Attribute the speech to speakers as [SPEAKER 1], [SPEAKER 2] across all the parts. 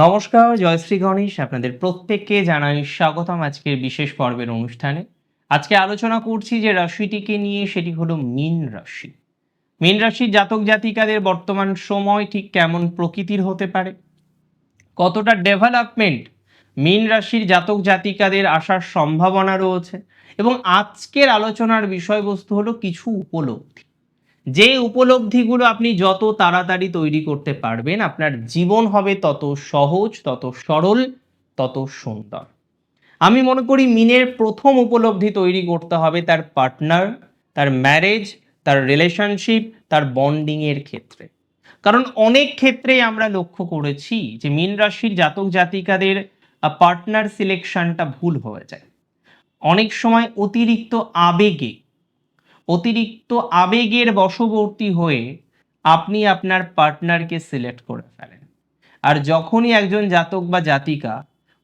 [SPEAKER 1] নমস্কার জয়শ্রী গণেশ। আপনাদের প্রত্যেককে জানাই স্বাগতম আজকের বিশেষ পর্বের অনুষ্ঠানে। আজকে আলোচনা করছি যে রাশিটিকে নিয়ে, সেটি হলো মীন রাশি। মীন রাশির জাতক জাতিকাদের বর্তমান সময় ঠিক কেমন প্রকৃতির হতে পারে? কতটা ডেভেলপমেন্ট মীন রাশির জাতক জাতিকাদের আসার সম্ভাবনা রয়েছে? এবং আজকের আলোচনার বিষয়বস্তু হলো কিছু উপলব্ধি। যে উপলব্ধিগুলো আপনি যত তাড়াতাড়ি তৈরি করতে পারবেন, আপনার জীবন হবে তত সহজ, তত সরল, তত সুন্দর। আমি মনে করি মিনের প্রথম উপলব্ধি তৈরি করতে হবে তার পার্টনার, তার ম্যারেজ, তার রিলেশনশিপ, তার বন্ডিংয়ের ক্ষেত্রে। কারণ অনেক ক্ষেত্রেই আমরা লক্ষ্য করেছি যে মিন রাশির জাতক জাতিকাদের পার্টনার সিলেকশনটা ভুল হয়ে যায়। অনেক সময় অতিরিক্ত আবেগে অতিরিক্ত আবেগের বশবর্তী হয়ে আপনি আপনার পার্টনারকে সিলেক্ট করে ফেলেন। আর যখনই একজন জাতক বা জাতিকা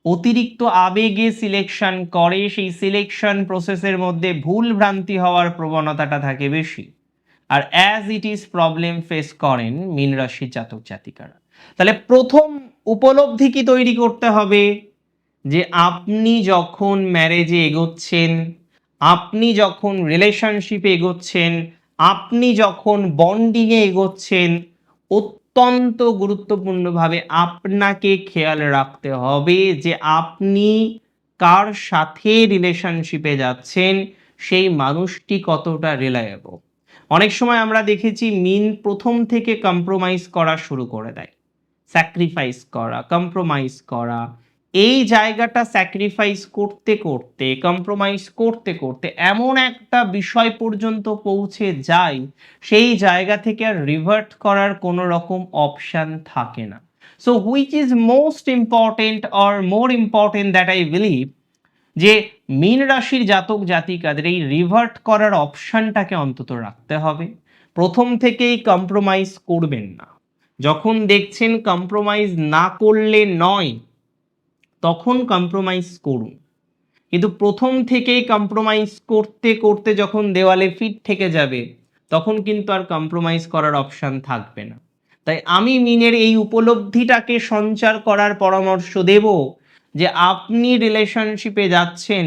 [SPEAKER 1] অতিরিক্ত আবেগে সিলেকশন করে, সেই সিলেকশন প্রসেসের মধ্যে ভুল ভ্রান্তি হওয়ার প্রবণতাটা থাকে বেশি। আর as it is problem face করেন মীন রাশির জাতক জাতিকারা। তাহলে প্রথম উপলব্ধি কি তৈরি করতে হবে? যে আপনি যখন ম্যারেজে এগোচ্ছেন আপনি যখন রিলেশনশিপে এগোচ্ছেন, আপনি যখন বন্ডিংয়ে এগোচ্ছেন, অত্যন্ত গুরুত্বপূর্ণভাবে আপনাকে খেয়াল রাখতে হবে যে আপনি কার সাথে রিলেশনশিপে যাচ্ছেন, সেই মানুষটি কতটা রিলায়েবল অনেক সময় আমরা দেখেছি মিন প্রথম থেকে কম্প্রোমাইজ করা শুরু করে দেয়। স্যাক্রিফাইস করা কম্প্রোমাইজ করা এই জায়গাটা স্যাক্রিফাইস করতে করতে কম্প্রোমাইজ করতে করতে এমন একটা বিষয় পর্যন্ত পৌঁছে যায়, সেই জায়গা থেকে আর রিভার্ট করার কোনো রকম অপশান থাকে না। So which is most important or more important that I believe যে মীন রাশির জাতক জাতিকাদের এই রিভার্ট করার অপশানটাকে অন্তত রাখতে হবে। প্রথম থেকেই কম্প্রোমাইজ করবেন না। যখন দেখছেন কম্প্রোমাইজ না করলে নয় তখন কম্প্রোমাইজ করুন। কিন্তু প্রথম থেকেই কম্প্রোমাইজ করতে করতে যখন দেওয়ালে ফিট থেকে যাবে, তখন কিন্তু আর কম্প্রোমাইজ করার অপশান থাকবে না। তাই আমি মিনের এই উপলব্ধিটাকে সঞ্চার করার পরামর্শ দেব যে আপনি রিলেশনশিপে যাচ্ছেন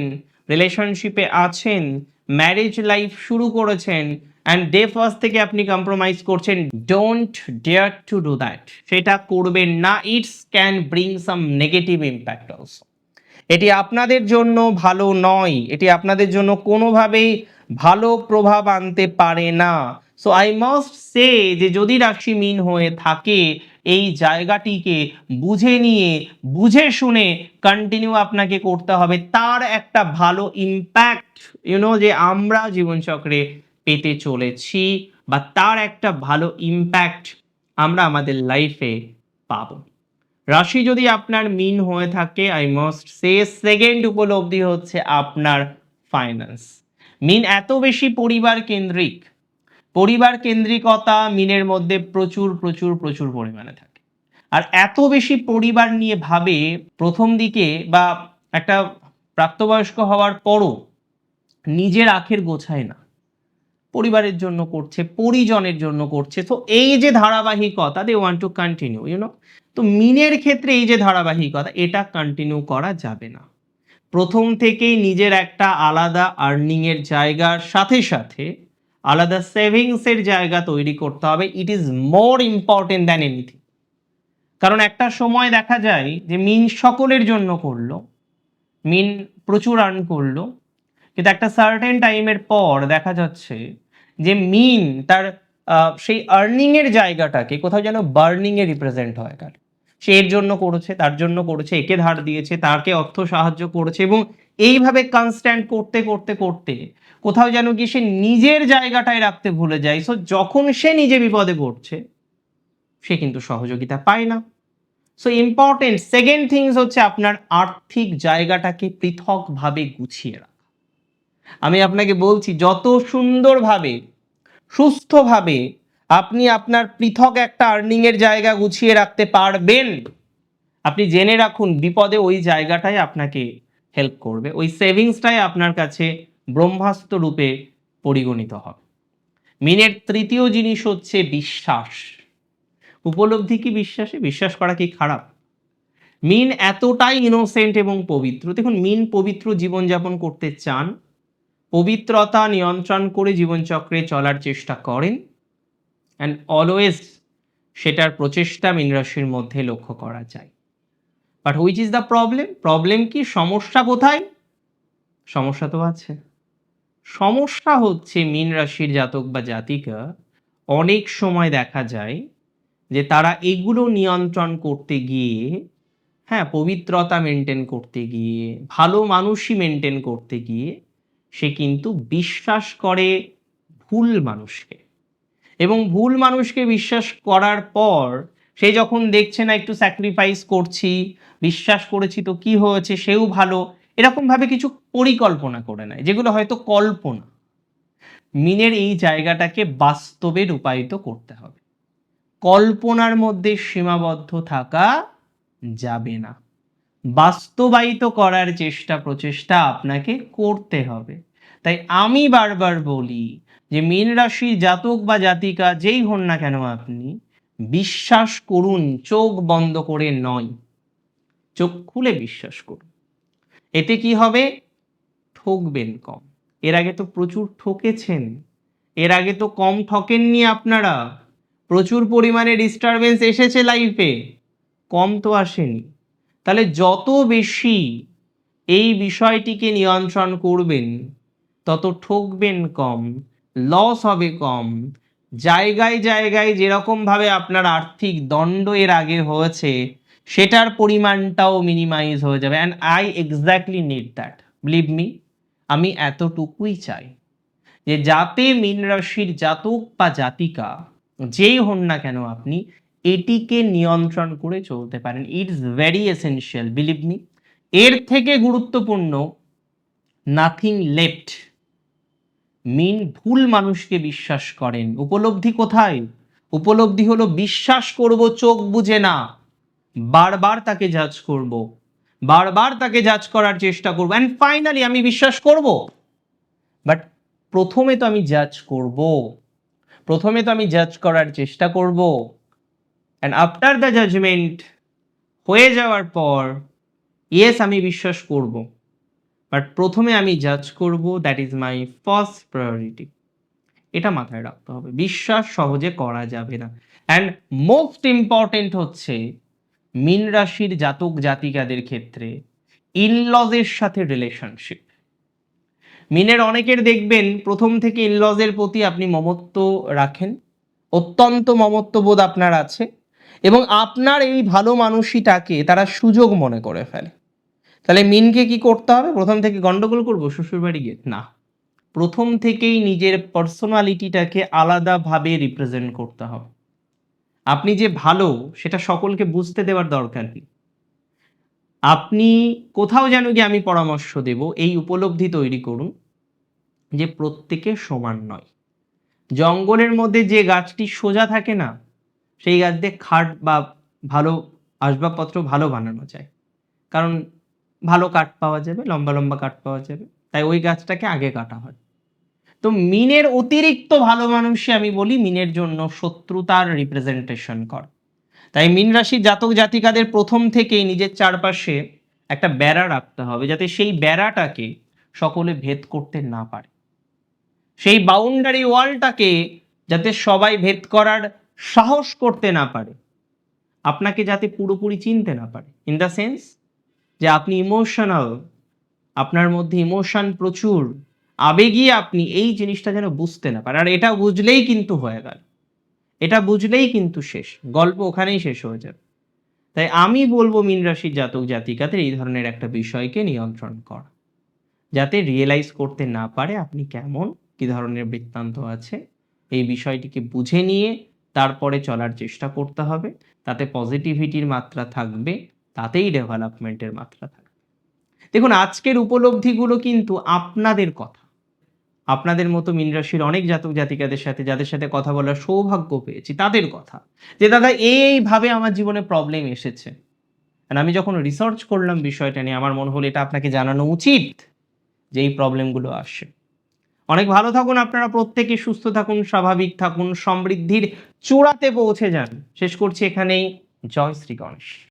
[SPEAKER 1] রিলেশনশিপে আছেন ম্যারেজ লাইফ শুরু করেছেন অ্যান্ড ডে ফার্স্ট থেকে আপনি কম্প্রোমাইজ করছেন don't dare to do that সেটা করবেন না। It's can bring some negative impact also এটি আপনাদের জন্য ভালো নয়। এটি আপনাদের জন্য কোনোভাবেই ভালো প্রভাব আনতে পারে না। সো আই মাস্ট সে যে যদি রাশি মিন হয়ে থাকে, এই জায়গাটিকে বুঝে নিয়ে, বুঝে শুনে কন্টিনিউ আপনাকে করতে হবে। তার একটা ভালো ইম্প্যাক্ট ইউনো যে আমরা জীবনচক্রে পেতে চলেছি বা তার একটা ভালো ইম্প্যাক্ট আমরা আমাদের লাইফে পাব। রাশি যদি আপনার মিন হয়ে থাকে আই মাস্ট সে সেকেন্ড উপলব্ধি হচ্ছে আপনার ফাইন্যান্স মিন এত বেশি পরিবার কেন্দ্রিক। পরিবার কেন্দ্রিকতা মিনের মধ্যে প্রচুর প্রচুর প্রচুর পরিমাণে থাকে। আর এত বেশি পরিবার নিয়ে ভাবে প্রথম দিকে বা একটা প্রাপ্তবয়স্ক হওয়ার পরও নিজের আখের গোছায় না। পরিবারের জন্য করছে, পরিজনের জন্য করছে। তো এই যে ধারাবাহিকতা they want to continue you know তো মিনের ক্ষেত্রে এই যে ধারাবাহিকতা, এটা কন্টিনিউ করা যাবে না। প্রথম থেকেই নিজের একটা আলাদা আর্নিংয়ের জায়গার সাথে সাথে আলাদা সেভিংসের জায়গা তৈরি করতে হবে। It is more important than anything কারণ একটা সময় দেখা যায় যে মিন সকলের জন্য করল, মিন প্রচুর আর্ন করল কিন্তু একটা সার্টেন টাইমের পর দেখা যাচ্ছে যে মিন তার সেই আর্নিংয়ের জায়গাটাকে কোথাও যেন বার্নিংয়ে রিপ্রেজেন্ট হয় কার সে এর জন্য করেছে, তার জন্য করেছে, একে ধার দিয়েছে তাকে অর্থ সাহায্য করেছে এবং এইভাবে কনস্ট্যান্ট করতে করতে করতে কোথাও যেন কি সে নিজের জায়গাটায় রাখতে ভুলে যায়। সো যখন সে নিজে বিপদে পড়ছে, সে কিন্তু সহযোগিতা পায় না। সো ইম্পর্টেন্ট সেকেন্ড থিংস হচ্ছে আপনার আর্থিক জায়গাটাকে পৃথকভাবে গুছিয়ে রাখা। আমি আপনাকে বলছি, যত সুন্দরভাবে, সুস্থভাবে আপনি আপনার পৃথক একটা আর্নিংয়ের জায়গা গুছিয়ে রাখতে পারবেন, আপনি জেনে রাখুন বিপদে ওই জায়গাটাই আপনাকে হেল্প করবে। ওই সেভিংসটাই আপনার কাছে ব্রহ্মাস্ত্র রূপে পরিগণিত হবে। মিনের তৃতীয় জিনিস হচ্ছে বিশ্বাস। উপলব্ধি কি বিশ্বাসে? বিশ্বাস করা কি খারাপ? মিন এতটাই ইনোসেন্ট এবং পবিত্র। দেখুন, মিন পবিত্র জীবনযাপন করতে চান পবিত্রতা নিয়ন্ত্রণ করে জীবনচক্রে চলার চেষ্টা করেন অ্যান্ড অলওয়েজ সেটার প্রচেষ্টা মীন রাশির মধ্যে লক্ষ্য করা যায়। But which is the problem problem কি সমস্যা কোথায়? সমস্যা তো আছে। সমস্যা হচ্ছে মীন রাশির জাতক বা জাতিকা অনেক সময় দেখা যায় যে তারা এগুলো নিয়ন্ত্রণ করতে গিয়ে হ্যাঁ পবিত্রতা মেনটেন করতে গিয়ে, ভালো মানুষই মেনটেন করতে গিয়ে সে কিন্তু বিশ্বাস করে ভুল মানুষকে। এবং ভুল মানুষকে বিশ্বাস করার পর সে যখন দেখছে, না, একটু স্যাক্রিফাইস করছি, বিশ্বাস করেছি তো কি হয়েছে, সেও ভালো, এরকমভাবে কিছু পরিকল্পনা করে নেয়, যেগুলো হয়তো কল্পনা। মিনের এই জায়গাটাকে বাস্তবে রূপায়িত করতে হবে। কল্পনার মধ্যে সীমাবদ্ধ থাকা যাবে না। বাস্তবায়িত করার চেষ্টা, প্রচেষ্টা আপনাকে করতে হবে। তাই আমি বারবার বলি যে মীন রাশির জাতক বা জাতিকা যেই হন না কেন আপনি, বিশ্বাস করুন, চোখ বন্ধ করে নয়। চোখ খুলে বিশ্বাস করুন। এতে কি হবে? ঠকবেন কম। এর আগে তো প্রচুর ঠকেছেন। এর আগে তো কম ঠকেননি আপনারা। প্রচুর পরিমাণে ডিস্টারবেন্স এসেছে লাইফে কম তো আসেনি। তাহলে যত বেশি এই বিষয়টিকে নিয়ন্ত্রণ করবেন, তত ঠকবেন কম লস হবে কম। জায়গায় জায়গায় যেরকমভাবে আপনার আর্থিক দণ্ড এর আগে হয়েছে, সেটার পরিমাণটাও মিনিমাইজ হয়ে যাবে। And I exactly need that believe me আমি এতটুকুই চাই যে যাতে মীন রাশির জাতক বা জাতিকা, যেই হন না কেন আপনি এটিকে নিয়ন্ত্রণ করে চলতে পারেন। It's very essential believe me এর থেকে গুরুত্বপূর্ণ নাথিং লেফট মিন ভুল মানুষকে বিশ্বাস করেন। উপলব্ধি কোথায়? উপলব্ধি হলো বিশ্বাস করব, চোখ বুঝে না। বারবার তাকে জাজ করব। বারবার তাকে জাজ করার চেষ্টা করব। অ্যান্ড ফাইনালি আমি বিশ্বাস করব। বাট প্রথমে তো আমি জাজ করব। প্রথমে তো আমি জাজ করার চেষ্টা করব। অ্যান্ড আফটার দ্য জাজমেন্ট হয়ে যাওয়ার পর ইয়েস আমি বিশ্বাস করব। বাট প্রথমে আমি জাজ করব that is my first priority এটা মাথায় রাখতে হবে। বিশ্বাস সহজে করা যাবে না। অ্যান্ড মোস্ট ইম্পর্টেন্ট হচ্ছে, মীন রাশির জাতক জাতিকাদের ক্ষেত্রে ইনলজের সাথে রিলেশনশিপ মিনের অনেকের দেখবেন, প্রথম থেকে ইনলজের প্রতি আপনি মমত্ব রাখেন। অত্যন্ত মমত্ববোধ আপনার আছে। এবং আপনার এই ভালো মানুষইটাকে তারা সুযোগ মনে করে ফেলে। তাহলে মিনকে কি করতে হবে? প্রথম থেকে গন্ডগোল করব, শ্বশুরবাড়ি গিয়ে? না। প্রথম থেকেই নিজের পার্সোনালিটিটাকে আলাদাভাবে রিপ্রেজেন্ট করতে হবে। আপনি যে ভালো, সেটা সকলকে বুঝতে দেওয়ার দরকার নেই আপনি কোথাও যেন গিয়ে আমি পরামর্শ দেব, এই উপলব্ধি তৈরি করুন যে প্রত্যেকে সমান নয়। জঙ্গলের মধ্যে যে গাছটি সোজা থাকে না সেই গাছ দিয়ে খাট বা ভালো আসবাবপত্র ভালো বানানো যায়। কারণ ভালো কাঠ পাওয়া যাবে, লম্বা লম্বা কাঠ পাওয়া যাবে। তাই ওই গাছটাকে আগে কাটা হয়। তো মিনের অতিরিক্ত ভালো মানুষই আমি বলি মিনের জন্য শত্রুতার রিপ্রেজেন্টেশন কর। তাই মিন রাশির জাতক জাতিকাদের প্রথম থেকেই নিজের চারপাশে একটা বেড়া রাখতে হবে, যাতে সেই বেড়াটাকে সকলে ভেদ করতে না পারে। সেই বাউন্ডারি ওয়ালটাকে যাতে সবাই ভেদ করার সাহস করতে না পারে। আপনাকে যাতে পুরোপুরি চিনতে না পারে। ইন দ্য সেন্স যে আপনি ইমোশনাল আপনার মধ্যে ইমোশন প্রচুর, আবেগী আপনি এই জিনিসটা যেন বুঝতে না পারে। আর এটা বুঝলেই কিন্তু হয়ে গেল। এটা বুঝলেই কিন্তু শেষ। গল্প ওখানেই শেষ হয়ে যাবে। তাই আমি বলব মীন রাশির জাতক জাতিকাদের এই ধরনের একটা বিষয়কে নিয়ন্ত্রণ করা। যাতে রিয়েলাইজ করতে না পারে আপনি কেমন, কি ধরনের বৃত্তান্ত আছে, এই বিষয়টিকে বুঝে নিয়ে তারপরে চলার চেষ্টা করতে হবে। তাতে পজিটিভিটির মাত্রা থাকবে, তাতেই ডেভেলপমেন্টের মাত্রা থাকবে। দেখুন, আজকের উপলব্ধিগুলো কিন্তু আপনাদের কথা। আপনাদের মতো মীন রাশির অনেক জাতক জাতিকাদের সাথে, যাদের সাথে কথা বলার সৌভাগ্য পেয়েছি, তাদের কথা। যে, দাদা, এইভাবে আমার জীবনে প্রবলেম এসেছে। আমি যখন রিসার্চ করলাম বিষয়টা নিয়ে, আমার মনে হলো এটা আপনাকে জানানো উচিত যে, এই প্রবলেমগুলো আসে। অনেক ভালো থাকুন, আপনারা প্রত্যেকে সুস্থ থাকুন, স্বাভাবিক থাকুন, সমৃদ্ধির চূড়াতে পৌঁছে যান। শেষ করছি এখানেই। জয় শ্রী গণেশ।